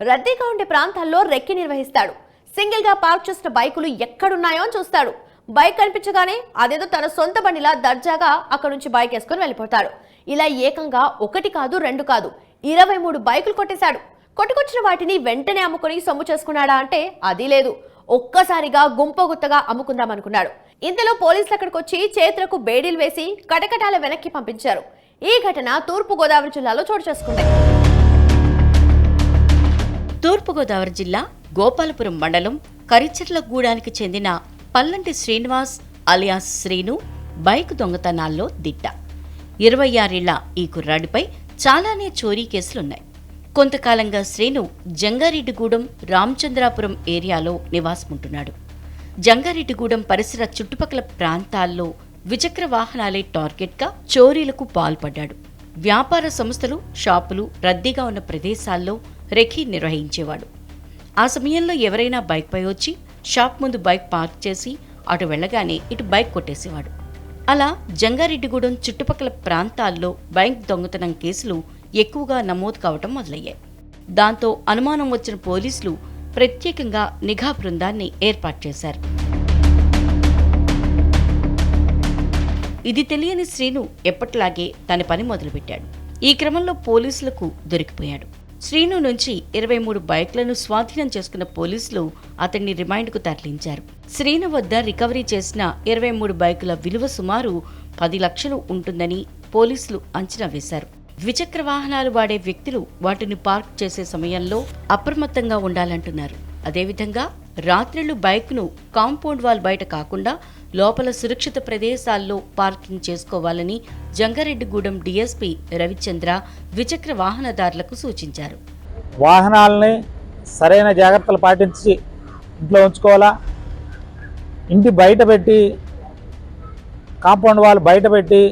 రద్దీగా ఉండే ప్రాంతాల్లో రెక్కి నిర్వహిస్తాడు. సింగిల్గా పార్క్ చేసిన బైకులు ఎక్కడున్నాయో అని చూస్తాడు. బైక్ కనిపించగానే అదేదో తన సొంత బండిలా దర్జాగా అక్కడ నుంచి బైక్ వేసుకొని వెళ్ళిపోతాడు. ఇలా ఏకంగా ఒకటి కాదు రెండు కాదు ఇరవై మూడు బైకులు కొట్టేశాడు. కొట్టుకొచ్చిన వాటిని వెంటనే అమ్ముకొని సొమ్ము చేసుకున్నాడా అంటే అది లేదు. ఒక్కసారిగా గుంపగుత్తగా అమ్ముకుందామనుకున్నాడు ఇంతలో పోలీసులు అక్కడికి వచ్చి చేతులకు బేడీలు వేసి కటకటాల వెనక్కి పంపించారు. ఈ ఘటన తూర్పు గోదావరి జిల్లాలో చోటు చేసుకుంది. తూర్పుగోదావరి జిల్లా గోపాలపురం మండలం కరిచర్లగూడానికి చెందిన పల్లంటి శ్రీనివాస్ అలియాస్ శ్రీను బైక్ దొంగతనాల్లో దిట్ట. ఇరవై ఆరేళ్ళ ఈ కుర్రాడిపై చాలానే చోరీ కేసులున్నాయి. కొంతకాలంగా శ్రీను జంగారెడ్డిగూడెం రామచంద్రాపురం ఏరియాలో నివాసముంటున్నాడు. జంగారెడ్డిగూడెం పరిసర చుట్టుపక్కల ప్రాంతాల్లో ద్విచక్ర వాహనాలే టార్గెట్గా చోరీలకు పాల్పడ్డాడు. వ్యాపార సంస్థలు షాపులు రద్దీగా ఉన్న ప్రదేశాల్లో రెఖీ నిర్వహించేవాడు. ఆ సమయంలో ఎవరైనా బైక్పై వచ్చి షాప్ ముందు బైక్ పార్క్ చేసి అటు వెళ్ళగానే ఇటు బైక్ కొట్టేసేవాడు. అలా జంగారెడ్డిగూడెం చుట్టుపక్కల ప్రాంతాల్లో బైక్ దొంగతనం కేసులు ఎక్కువగా నమోదు కావటం మొదలయ్యాయి. దాంతో అనుమానం వచ్చిన పోలీసులు ప్రత్యేకంగా నిఘా బృందాన్ని ఏర్పాటు చేశారు. ఇది తెలియని శ్రీను ఎప్పట్లాగే తన పని మొదలుపెట్టాడు. ఈ క్రమంలో పోలీసులకు దొరికిపోయాడు. శ్రీను నుంచి ఇరవై మూడు బైక్లను స్వాధీనం చేసుకున్న పోలీసులు అతన్ని రిమైండ్కు తరలించారు. శ్రీను వద్ద రికవరీ చేసిన ఇరవై మూడు బైకుల విలువ సుమారు పది లక్షలు ఉంటుందని పోలీసులు అంచనా వేశారు. ద్విచక్ర వాహనాలు వాడే వ్యక్తులు వాటిని పార్క్ చేసే సమయంలో అప్రమత్తంగా ఉండాలంటున్నారు. అదేవిధంగా రాత్రిళ్ళు బైక్ను కాంపౌండ్ వాల్ బయట కాకుండా లోపల సురక్షిత ప్రదేశాల్లో పార్కింగ్ చేసుకోవాలని జంగారెడ్డిగూడెం డీఎస్పీ రవిచంద్ర ద్విచక్ర వాహనదారులకు సూచించారు. వాహనాలని సరైన జాగ్రత్తలు పాటించి ఇంట్లో ఉంచుకోవాలా? ఇంటి బయట పెట్టి కాంపౌండ్ వాళ్ళు బయట పెట్టి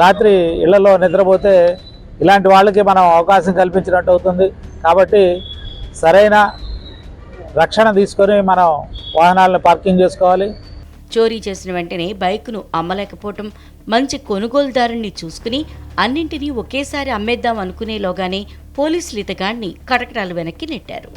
రాత్రి ఇళ్ళలో నిద్రపోతే ఇలాంటి వాళ్ళకి మనం అవకాశం కల్పించినట్టు అవుతుంది. కాబట్టి సరైన రక్షణ తీసుకొని మనం వాహనాలను పార్కింగ్ చేసుకోవాలి. చోరీ చేసిన వెంటనే బైక్ను అమ్మలేకపోవటం మంచి కొనుగోలుదారుణ్ణి చూసుకుని అన్నింటినీ ఒకేసారి అమ్మేద్దాం అనుకునేలోగానే పోలీసులు ఇతగాడిని కటకటాలు వెనక్కి నెట్టారు.